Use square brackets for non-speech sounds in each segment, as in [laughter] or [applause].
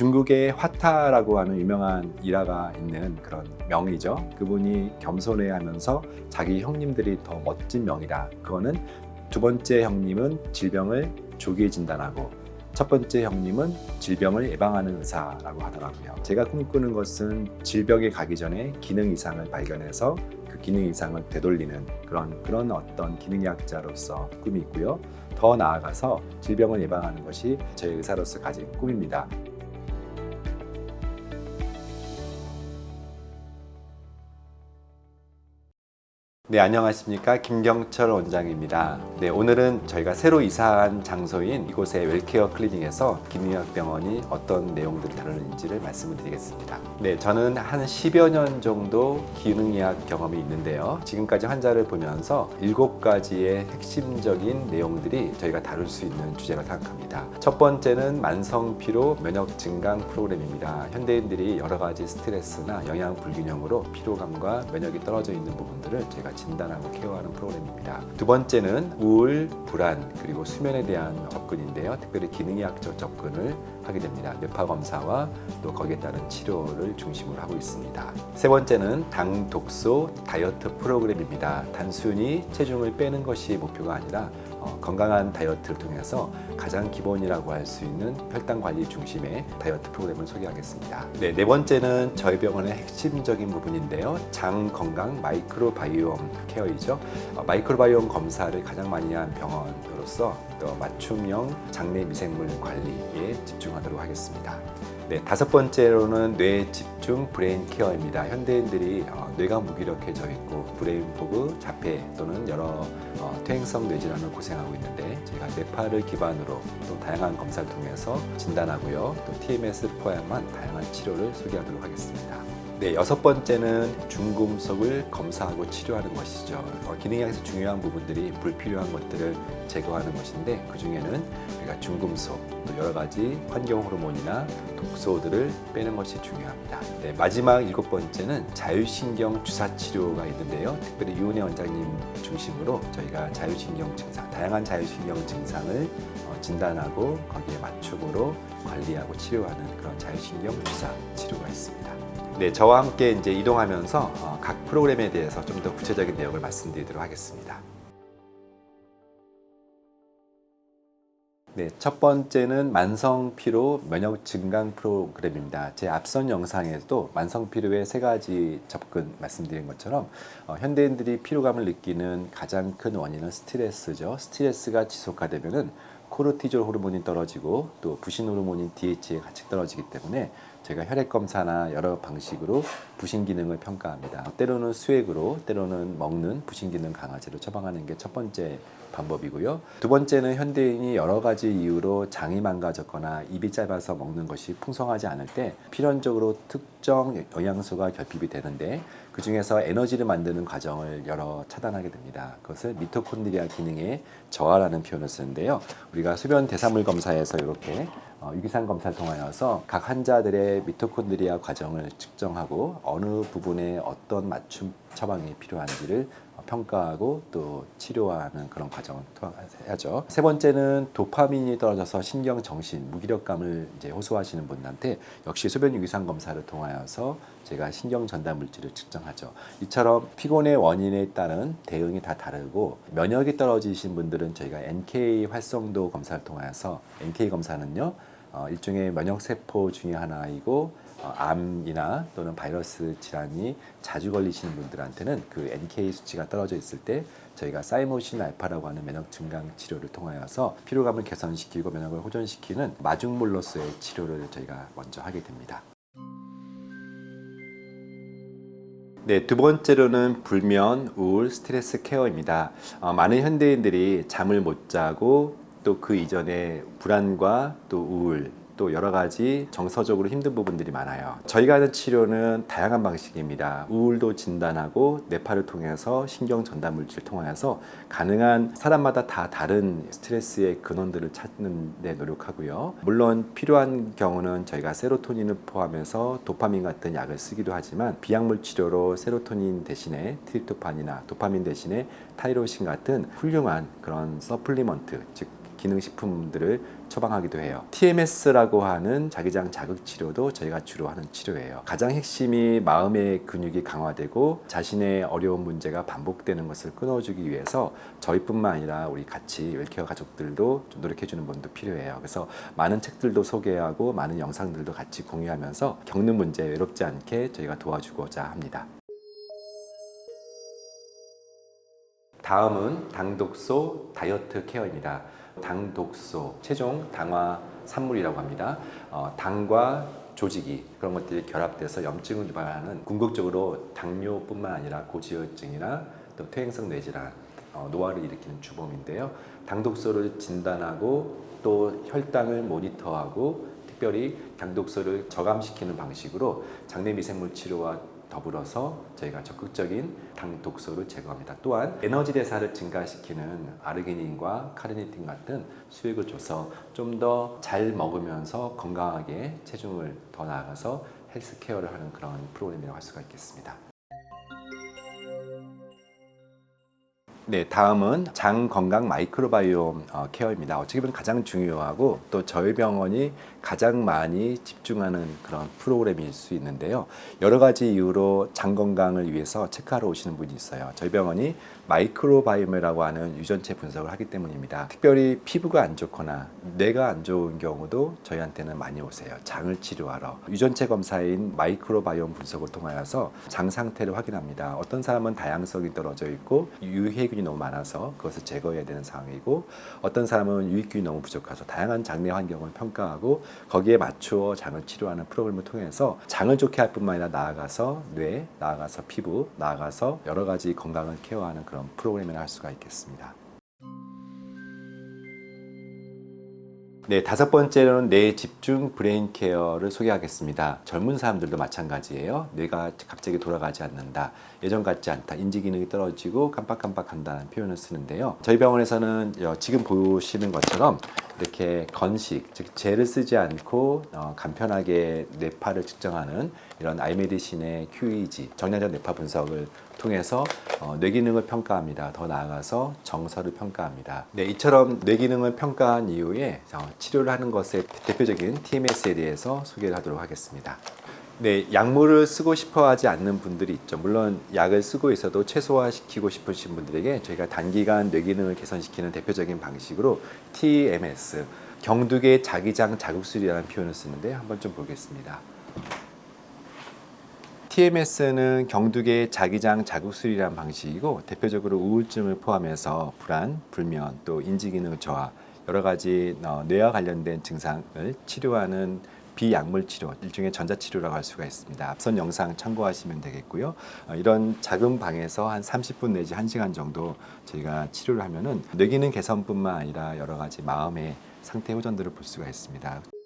중국의 화타라고 하는 유명한 일화가 있는 그런 명이죠. 그분이 겸손해하면서 자기 형님들이 더 멋진 명이다. 그거는 두 번째 형님은 질병을 조기에 진단하고 첫 번째 형님은 질병을 예방하는 의사라고 하더라고요. 제가 꿈꾸는 것은 질병에 가기 전에 기능 이상을 발견해서 그 기능 이상을 되돌리는 그런 그런 어떤 기능의학자로서 꿈이 있고요. 더 나아가서 질병을 예방하는 것이 제 의사로서 가진 꿈입니다. 네, 안녕하십니까. 김경철 원장입니다. 네, 오늘은 저희가 새로 이사한 장소인 이곳의 웰케어 클리닉에서 기능의학 병원이 어떤 내용들을 다루는지를 말씀을 드리겠습니다. 네, 저는 한 10여 년 정도 기능의학 경험이 있는데요. 지금까지 환자를 보면서 7가지의 핵심적인 내용들이 저희가 다룰 수 있는 주제라 생각합니다. 첫 번째는 만성 피로 면역 증강 프로그램입니다. 현대인들이 여러 가지 스트레스나 영양 불균형으로 피로감과 면역이 떨어져 있는 부분들을 제가 진단하고 케어하는 프로그램입니다. 두 번째는 우울, 불안, 그리고 수면에 대한 접근인데요. 특별히 기능의학적 접근을 하게 됩니다. 뇌파 검사와 또 거기에 따른 치료를 중심으로 하고 있습니다. 세 번째는 당 독소 다이어트 프로그램입니다. 단순히 체중을 빼는 것이 목표가 아니라 어, 건강한 다이어트를 통해서 가장 기본이라고 할 수 있는 혈당 관리 중심의 다이어트 프로그램을 소개하겠습니다. 네, 네 번째는 저희 병원의 핵심적인 부분인데요. 장 건강 마이크로바이옴 케어이죠. 어, 마이크로바이옴 검사를 가장 많이 한 병원으로서 또 맞춤형 장내 미생물 관리에 집중하도록 하겠습니다. 네, 다섯 번째로는 뇌 집중 브레인 케어입니다. 현대인들이 어, 뇌가 무기력해져 있고 브레인 포그, 자폐 또는 여러 어, 퇴행성 뇌질환을 고생하고 있는데 저희가 뇌파를 기반으로 또 다양한 검사를 통해서 진단하고요. 또 TMS를 포함한 다양한 치료를 소개하도록 하겠습니다. 네, 여섯 번째는 중금속을 검사하고 치료하는 것이죠. 어, 기능학에서 중요한 부분들이 불필요한 것들을 제거하는 것인데 그 중에는 우리가 중금속 또 여러 가지 환경 호르몬이나 독소들을 빼는 것이 중요합니다. 네, 마지막 일곱 번째는 자율신경 주사 치료가 있는데요. 특별히 유은혜 원장님 중심으로 저희가 자율신경 증상, 다양한 자율신경 증상을 어, 진단하고 거기에 맞춤으로 관리하고 치료하는 그런 자율신경 주사 치료가 있습니다. 네, 저와 함께 이제 이동하면서 어, 각 프로그램에 대해서 좀 더 구체적인 내용을 말씀드리도록 하겠습니다. 네, 첫 번째는 만성 피로 면역 증강 프로그램입니다. 제 앞선 영상에도 만성 피로의 세 가지 접근 말씀드린 것처럼 어, 현대인들이 피로감을 느끼는 가장 큰 원인은 스트레스죠. 스트레스가 지속화되면은 코르티졸 호르몬이 떨어지고 또 부신 호르몬인 DHA가 같이 떨어지기 때문에 제가 혈액 검사나 여러 방식으로 부신 기능을 평가합니다. 때로는 수액으로, 때로는 먹는 부신 기능 강화제로 처방하는 게 첫 번째 방법이고요. 두 번째는 현대인이 여러 가지 이유로 장이 망가졌거나 입이 짧아서 먹는 것이 풍성하지 않을 때 필연적으로 특정 영양소가 결핍이 되는데 그 중에서 에너지를 만드는 과정을 여러 차단하게 됩니다. 그것을 미토콘드리아 기능의 저하라는 표현을 쓰는데요. 우리가 소변 대사물 검사에서 이렇게 어, 유기산 검사를 통하여서 각 환자들의 미토콘드리아 과정을 측정하고 어느 부분에 어떤 맞춤 처방이 필요한지를 어, 평가하고 또 치료하는 그런 과정을 통하죠. 세 번째는 도파민이 떨어져서 신경 정신 무기력감을 이제 호소하시는 분한테 역시 소변 유기산 검사를 통하여서 제가 신경 전달 물질을 측정하죠. 이처럼 피곤의 원인에 따른 대응이 다 다르고 면역이 떨어지신 분들은 저희가 NK 활성도 검사를 통하여서 NK 검사는요. 어, 일종의 면역 세포 중의 하나이고 어, 암이나 또는 바이러스 질환이 자주 걸리시는 분들한테는 그 NK 수치가 떨어져 있을 때 저희가 사이모신 알파라고 하는 면역 증강 치료를 통하여서 피로감을 개선시키고 면역을 호전시키는 마중물로서의 치료를 저희가 먼저 하게 됩니다. 네, 두 번째로는 불면, 우울, 스트레스 케어입니다. 어, 많은 현대인들이 잠을 못 자고 또 그 이전에 불안과 또 우울, 또 여러 가지 정서적으로 힘든 부분들이 많아요. 저희가 하는 치료는 다양한 방식입니다. 우울도 진단하고 뇌파를 통해서 신경 전달 물질 통하여서 가능한 사람마다 다 다른 스트레스의 근원들을 찾는 데 노력하고요. 물론 필요한 경우는 저희가 세로토닌을 포함해서 도파민 같은 약을 쓰기도 하지만 비약물 치료로 세로토닌 대신에 트립토판이나 도파민 대신에 타이로신 같은 훌륭한 그런 서플리먼트 즉 기능식품들을 처방하기도 해요. TMS라고 하는 자기장 자극 치료도 저희가 주로 하는 치료예요. 가장 핵심이 마음의 근육이 강화되고 자신의 어려운 문제가 반복되는 것을 끊어주기 위해서 저희뿐만 아니라 우리 같이 웰케어 가족들도 좀 노력해주는 분도 필요해요. 그래서 많은 책들도 소개하고 많은 영상들도 같이 공유하면서 겪는 문제 외롭지 않게 저희가 도와주고자 합니다. 다음은 당독소 다이어트 케어입니다. 당독소, 체중 당화 산물이라고 합니다. 어, 당과 조직이 그런 것들이 결합돼서 염증을 유발하는 궁극적으로 당뇨뿐만 아니라 고지혈증이나 또 퇴행성 뇌질환, 어, 노화를 일으키는 주범인데요. 당독소를 진단하고 또 혈당을 모니터하고 특별히 당독소를 저감시키는 방식으로 장내 미생물 치료와 더불어서 저희가 적극적인 당 독소를 제거합니다. 또한 에너지 대사를 증가시키는 아르기닌과 카르니틴 같은 수액을 줘서 좀 더 잘 먹으면서 건강하게 체중을 더 나아가서 헬스 케어를 하는 그런 프로그램이라고 할 수가 있겠습니다. 네, 다음은 장 건강 마이크로바이옴 어, 케어입니다. 어떻게 보면 가장 중요하고 또 저희 병원이 가장 많이 집중하는 그런 프로그램일 수 있는데요. 여러 가지 이유로 장 건강을 위해서 체크하러 오시는 분이 있어요. 저희 병원이 마이크로바이옴이라고 하는 유전체 분석을 하기 때문입니다. 특별히 피부가 안 좋거나 뇌가 안 좋은 경우도 저희한테는 많이 오세요. 장을 치료하러 유전체 검사인 마이크로바이옴 분석을 통하여서 장 상태를 확인합니다. 어떤 사람은 다양성이 떨어져 있고 유해균이 너무 많아서 그것을 제거해야 되는 상황이고 어떤 사람은 유익균이 너무 부족해서 다양한 장내 환경을 평가하고 거기에 맞추어 장을 치료하는 프로그램을 통해서 장을 좋게 할 뿐만 아니라 나아가서 뇌, 나아가서 피부, 나아가서 여러 가지 건강을 케어하는 그런 프로그램이라 할 수가 있겠습니다. 네, 다섯 번째로는 뇌 집중 브레인 케어를 소개하겠습니다. 젊은 사람들도 마찬가지예요. 뇌가 갑자기 돌아가지 않는다. 예전 같지 않다. 인지 기능이 떨어지고 깜빡깜빡한다는 표현을 쓰는데요. 저희 병원에서는 지금 보시는 것처럼 이렇게 건식, 즉 젤을 쓰지 않고 어, 간편하게 뇌파를 측정하는 이런 아이메디신의 QEG, 정량적 뇌파 분석을 통해서 어, 뇌 기능을 평가합니다. 더 나아가서 정서를 평가합니다. 네, 이처럼 뇌 기능을 평가한 이후에 어, 치료를 하는 것의 대표적인 TMS에 대해서 소개를 하도록 하겠습니다. 네, 약물을 쓰고 싶어 하지 않는 분들이 있죠. 물론 약을 쓰고 있어도 최소화시키고 싶으신 분들에게 저희가 단기간 뇌 기능을 개선시키는 대표적인 방식으로 TMS, 경두계 자기장 자극술이라는 표현을 쓰는데 한번 좀 보겠습니다. TMS는 경두계 자기장 자극술이라는 방식이고 대표적으로 우울증을 포함해서 불안, 불면, 또 인지 기능 저하 여러 가지 어, 뇌와 관련된 증상을 치료하는 비약물 치료, 일종의 전자치료라고 할 수가 있습니다. 앞선 영상 참고하시면 되겠고요. 어, 이런 작은 방에서 한 30분 내지 1시간 정도 저희가 치료를 하면은 뇌기능 개선뿐만 아니라 여러 가지 마음의 상태 호전들을 볼 수가 있습니다.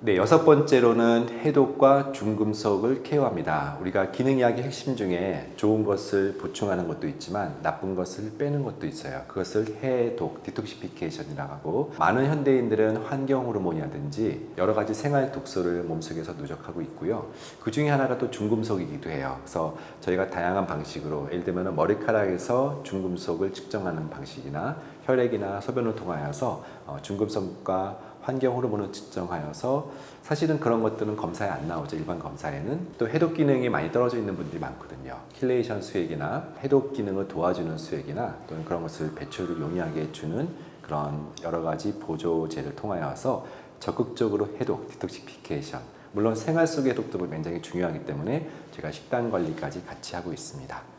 네, 여섯 번째로는 해독과 중금속을 케어합니다. 우리가 기능의학의 핵심 중에 좋은 것을 보충하는 것도 있지만 나쁜 것을 빼는 것도 있어요. 그것을 해독, 디톡시피케이션이라고 하고 많은 현대인들은 환경 호르몬이라든지 여러 가지 생활 독소를 몸속에서 누적하고 있고요. 그 중에 하나가 또 중금속이기도 해요. 그래서 저희가 다양한 방식으로 예를 들면 머리카락에서 중금속을 측정하는 방식이나 혈액이나 소변을 통하여서 어, 중금속과 환경 호르몬을 측정하여서 사실은 그런 것들은 검사에 안 나오죠. 일반 검사에는 또 해독 기능이 많이 떨어져 있는 분들이 많거든요. 킬레이션 수액이나 해독 기능을 도와주는 수액이나 또는 그런 것을 배출을 용이하게 해주는 그런 여러 가지 보조제를 통하여서 적극적으로 해독, 디톡시피케이션 물론 생활 속의 해독도 굉장히 중요하기 때문에 제가 식단 관리까지 같이 하고 있습니다.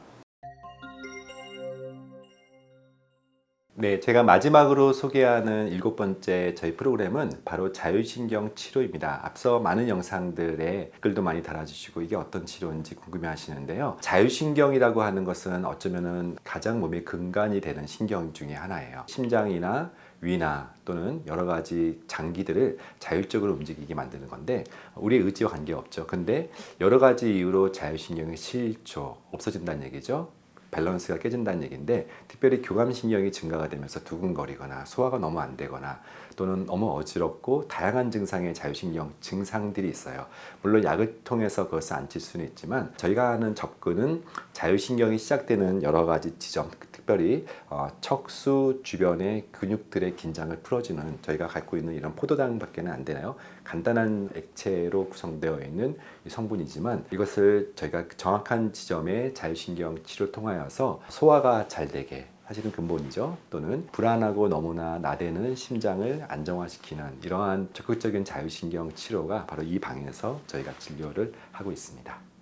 네, 제가 마지막으로 소개하는 일곱 번째 저희 프로그램은 바로 자율신경 치료입니다. 앞서 많은 영상들에 글도 많이 달아주시고 이게 어떤 치료인지 궁금해 하시는데요. 자율신경이라고 하는 것은 어쩌면은 가장 몸의 근간이 되는 신경 중에 하나예요. 심장이나 위나 또는 여러 가지 장기들을 자율적으로 움직이게 만드는 건데 우리의 의지와 관계없죠. 근데 여러 가지 이유로 자율신경이 실조, 없어진다는 얘기죠. 밸런스가 깨진다는 얘기인데 특별히 교감신경이 증가가 되면서 두근거리거나 소화가 너무 안 되거나 또는 너무 어지럽고 다양한 증상의 자율신경 증상들이 있어요. 물론 약을 통해서 그것을 안칠 수는 있지만 저희가 하는 접근은 자율신경이 시작되는 여러 가지 지점 특별히 어, 척수 주변의 근육들의 긴장을 풀어주는 저희가 갖고 있는 이런 포도당밖에는 안 되나요? 간단한 액체로 구성되어 있는 이 성분이지만 이것을 저희가 정확한 지점에 자율신경 치료를 통하여서 소화가 잘 되게 사실은 근본이죠. 또는 불안하고 너무나 나대는 심장을 안정화시키는 이러한 적극적인 자율신경 치료가 바로 이 방에서 저희가 진료를 하고 있습니다.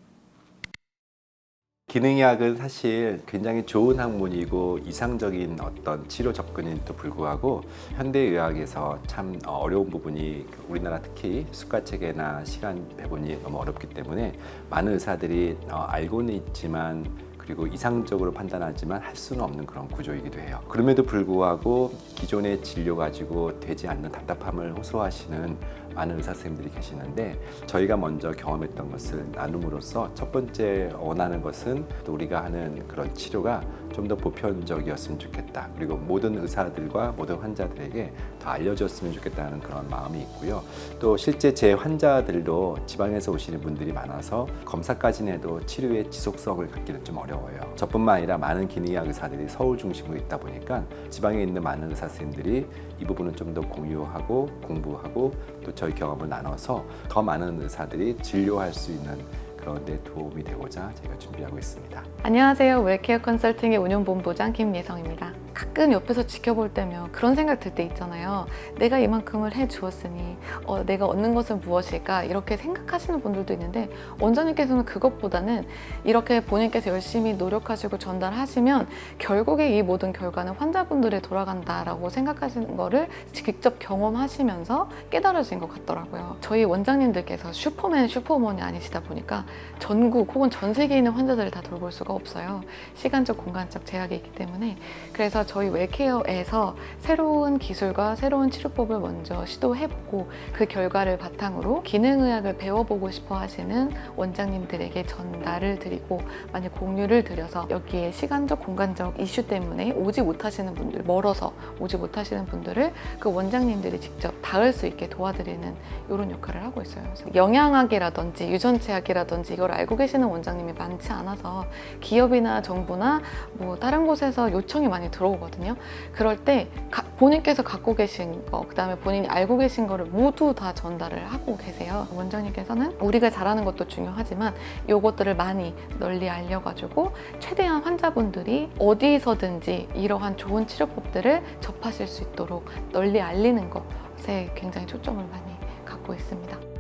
기능의학은 사실 굉장히 좋은 학문이고 이상적인 어떤 치료 접근임에도 불구하고 현대의학에서 참 어려운 부분이 우리나라 특히 수가 체계나 시간 배분이 너무 어렵기 때문에 많은 의사들이 어, 알고는 있지만 그리고 이상적으로 판단하지만 할 수는 없는 그런 구조이기도 해요. 그럼에도 불구하고 기존의 진료 가지고 되지 않는 답답함을 호소하시는 많은 의사 선생님들이 계시는데 저희가 먼저 경험했던 것을 나눔으로써 첫 번째 원하는 것은 또 우리가 하는 그런 치료가 좀 더 보편적이었으면 좋겠다. 그리고 모든 의사들과 모든 환자들에게 더 알려졌으면 좋겠다는 그런 마음이 있고요. 또 실제 제 환자들도 지방에서 오시는 분들이 많아서 검사까지는 해도 치료의 지속성을 갖기는 좀 어려워요. 저뿐만 아니라 많은 기능의학 의사들이 서울 중심으로 있다 보니까 지방에 있는 많은 의사 선생님들이 이 부분은 좀 더 공유하고 공부하고 또 저희 경험을 나눠서 더 많은 의사들이 진료할 수 있는 그런 데 도움이 되고자 저희가 준비하고 있습니다. 안녕하세요. 웰케어 컨설팅의 운영본부장 김예성입니다. 가끔 옆에서 지켜볼 때면 그런 생각 들 때 있잖아요. 내가 이만큼을 해 주었으니 어, 내가 얻는 것은 무엇일까 이렇게 생각하시는 분들도 있는데 원장님께서는 그것보다는 이렇게 본인께서 열심히 노력하시고 전달하시면 결국에 이 모든 결과는 환자분들에 돌아간다라고 생각하시는 거를 직접 경험하시면서 깨달으신 것 같더라고요. 저희 원장님들께서 슈퍼맨 슈퍼우먼이 아니시다 보니까 전국 혹은 전 세계에 있는 환자들을 다 돌볼 수가 없어요. 시간적 공간적 제약이 있기 때문에 그래서 저희 웰케어에서 새로운 기술과 새로운 치료법을 먼저 시도해보고 그 결과를 바탕으로 기능의학을 배워보고 싶어 하시는 원장님들에게 전달을 드리고 만약 공유를 드려서 여기에 시간적 공간적 이슈 때문에 오지 못하시는 분들 멀어서 오지 못하시는 분들을 그 원장님들이 직접 닿을 수 있게 도와드리는 이런 역할을 하고 있어요. 영양학이라든지 유전체학이라든지 이걸 알고 계시는 원장님이 많지 않아서 기업이나 정부나 뭐 다른 곳에서 요청이 많이 들어오거든요. 그럴 때 가- 본인께서 갖고 계신 거, 그다음에 본인이 알고 계신 거를 모두 다 전달을 하고 계세요. 원장님께서는 우리가 잘하는 것도 중요하지만 요것들을 많이 널리 알려가지고 최대한 환자분들이 어디서든지 이러한 좋은 치료법들을 접하실 수 있도록 널리 알리는 것에 굉장히 초점을 많이 갖고 있습니다.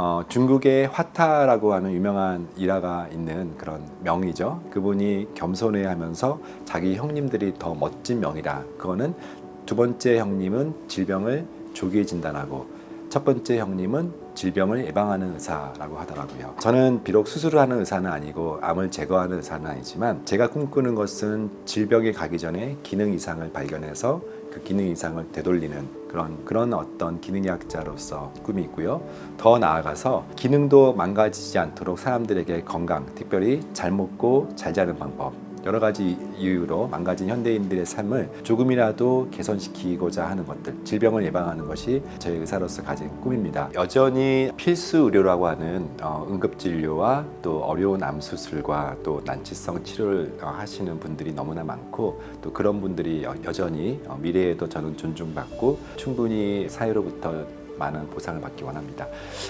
어, 중국의 화타라고 하는 유명한 일화가 있는 그런 명이죠. 그분이 겸손해 하면서 자기 형님들이 더 멋진 명이라. 그거는 두 번째 형님은 질병을 조기에 진단하고 첫 번째 형님은 질병을 예방하는 의사라고 하더라고요. 저는 비록 수술을 하는 의사는 아니고 암을 제거하는 의사는 아니지만 제가 꿈꾸는 것은 질병이 가기 전에 기능 이상을 발견해서 그 기능 이상을 되돌리는 그런 그런 어떤 기능의학자로서 꿈이 있고요. 더 나아가서 기능도 망가지지 않도록 사람들에게 건강, 특별히 잘 먹고 잘 자는 방법 여러 가지 이유로 망가진 현대인들의 삶을 조금이라도 개선시키고자 하는 것들, 질병을 예방하는 것이 저희 의사로서 가진 꿈입니다. 여전히 필수 의료라고 하는 어, 응급진료와 또 어려운 암 수술과 또 난치성 치료를 어, 하시는 분들이 너무나 많고 또 그런 분들이 여, 여전히 어, 미래에도 저는 존중받고 충분히 사회로부터 많은 보상을 받기 원합니다.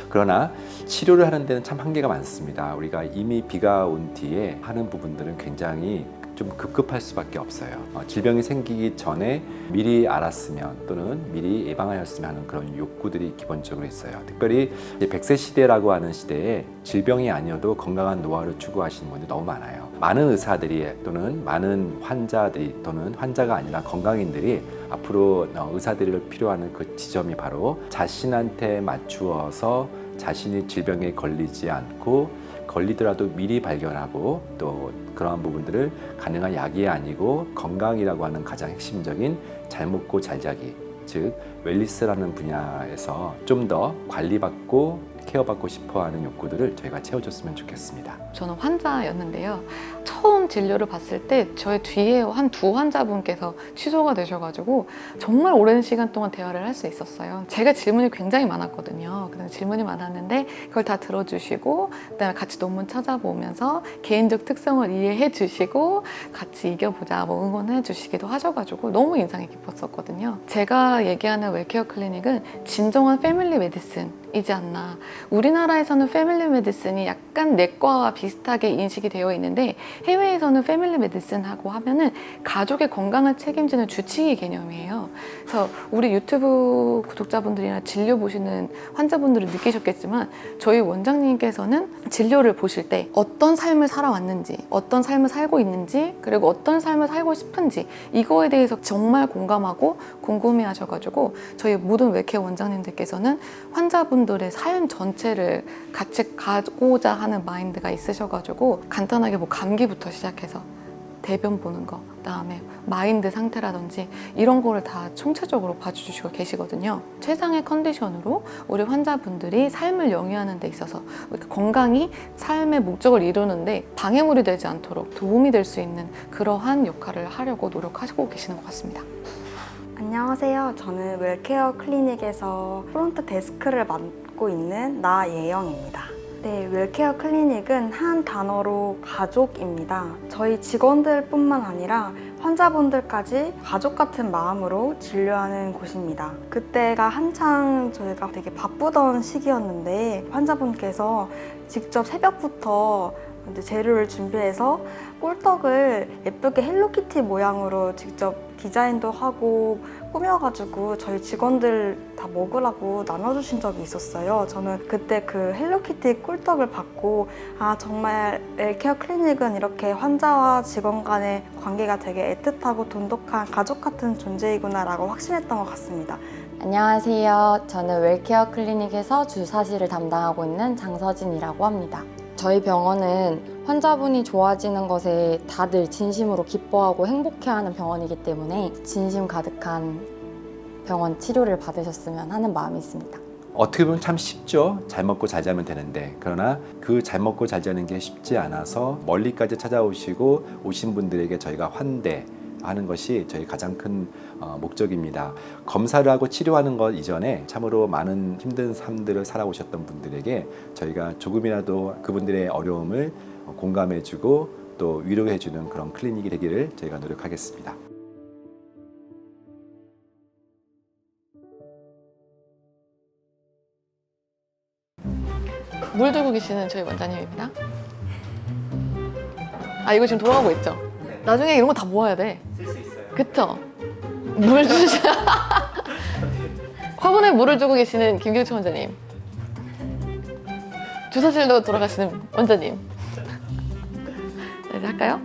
그러나 치료를 하는 데는 참 한계가 많습니다. 우리가 이미 비가 온 뒤에 하는 부분들은 굉장히 좀 급급할 수밖에 없어요. 어, 질병이 생기기 전에 미리 알았으면 또는 미리 예방하였으면 하는 그런 욕구들이 기본적으로 있어요. 특별히 100세 시대라고 하는 시대에 질병이 아니어도 건강한 노화를 추구하시는 분들이 너무 많아요. 많은 의사들이 또는 많은 환자들이 또는 환자가 아니라 건강인들이 앞으로 어, 의사들이 필요하는 그 지점이 바로 자신한테 맞추어서 자신이 질병에 걸리지 않고 걸리더라도 미리 발견하고 또 그러한 부분들을 가능한 약이 아니고 건강이라고 하는 가장 핵심적인 잘 먹고 잘 자기 즉 웰리스라는 분야에서 좀 더 관리받고 케어받고 싶어하는 욕구들을 저희가 채워줬으면 좋겠습니다. 저는 환자였는데요. 처음 진료를 봤을 때 저의 뒤에 한 두 환자분께서 취소가 되셔가지고 정말 오랜 시간 동안 대화를 할 수 있었어요. 제가 질문이 굉장히 많았거든요. 그래서 질문이 많았는데 그걸 다 들어주시고 그다음에 같이 논문 찾아보면서 개인적 특성을 이해해 주시고 같이 이겨보자 뭐 응원해 주시기도 하셔가지고 너무 인상이 깊었었거든요. 제가 얘기하는 웰케어 클리닉은 진정한 패밀리 메디슨 이지 않나. 우리나라에서는 패밀리 메디슨이 약간 내과와 비슷하게 인식이 되어 있는데 해외에서는 패밀리 메디슨하고 하면은 가족의 건강을 책임지는 주치의 개념이에요. 그래서 우리 유튜브 구독자분들이나 진료 보시는 환자분들은 느끼셨겠지만 저희 원장님께서는 진료를 보실 때 어떤 삶을 살아왔는지, 어떤 삶을 살고 있는지, 그리고 어떤 삶을 살고 싶은지 이거에 대해서 정말 공감하고 궁금해 하셔가지고 저희 모든 외케어 원장님들께서는 환자분 들의 삶 전체를 같이 가고자 하는 마인드가 있으셔가지고 간단하게 뭐 감기부터 시작해서 대변 보는 거, 그다음에 마인드 상태라든지 이런 거를 다 총체적으로 봐주시고 계시거든요. 최상의 컨디션으로 우리 환자분들이 삶을 영위하는 데 있어서 건강이 삶의 목적을 이루는데 방해물이 되지 않도록 도움이 될 수 있는 그러한 역할을 하려고 노력하시고 계시는 것 같습니다. 안녕하세요. 저는 웰케어 클리닉에서 프론트 데스크를 맡고 있는 나예영입니다. 네, 웰케어 클리닉은 한 단어로 가족입니다. 저희 직원들뿐만 아니라 환자분들까지 가족 같은 마음으로 진료하는 곳입니다. 그때가 한창 저희가 되게 바쁘던 시기였는데 환자분께서 직접 새벽부터 재료를 준비해서 꿀떡을 예쁘게 헬로키티 모양으로 직접 디자인도 하고 꾸며가지고 저희 직원들 다 먹으라고 나눠주신 적이 있었어요. 저는 그때 그 헬로키티 꿀떡을 받고 아 정말 웰케어 클리닉은 이렇게 환자와 직원 간의 관계가 되게 애틋하고 돈독한 가족 같은 존재이구나라고 확신했던 것 같습니다. 안녕하세요. 저는 웰케어 클리닉에서 주사실을 담당하고 있는 장서진이라고 합니다. 저희 병원은 환자분이 좋아지는 것에 다들 진심으로 기뻐하고 행복해하는 병원이기 때문에 진심 가득한 병원 치료를 받으셨으면 하는 마음이 있습니다. 어떻게 보면 참 쉽죠. 잘 먹고 잘 자면 되는데 그러나 그 잘 먹고 잘 자는 게 쉽지 않아서 멀리까지 찾아오시고 오신 분들에게 저희가 환대 하는 것이 저희 가장 큰 어, 목적입니다. 검사를 하고 치료하는 것 이전에 참으로 많은 힘든 삶들을 살아오셨던 분들에게 저희가 조금이라도 그분들의 어려움을 공감해주고 또 위로해주는 그런 클리닉이 되기를 저희가 노력하겠습니다. 물 들고 계시는 저희 원장님입니다. 아 이거 지금 돌아가고 있죠? 나중에 이런 거 다 모아야 돼. 쓸 수 있어요. 그쵸? 물 주시. [laughs] 화분에 물을 주고 계시는 김경철 원장님. 주사실로 돌아가시는 원장님. 네, 이제 할까요?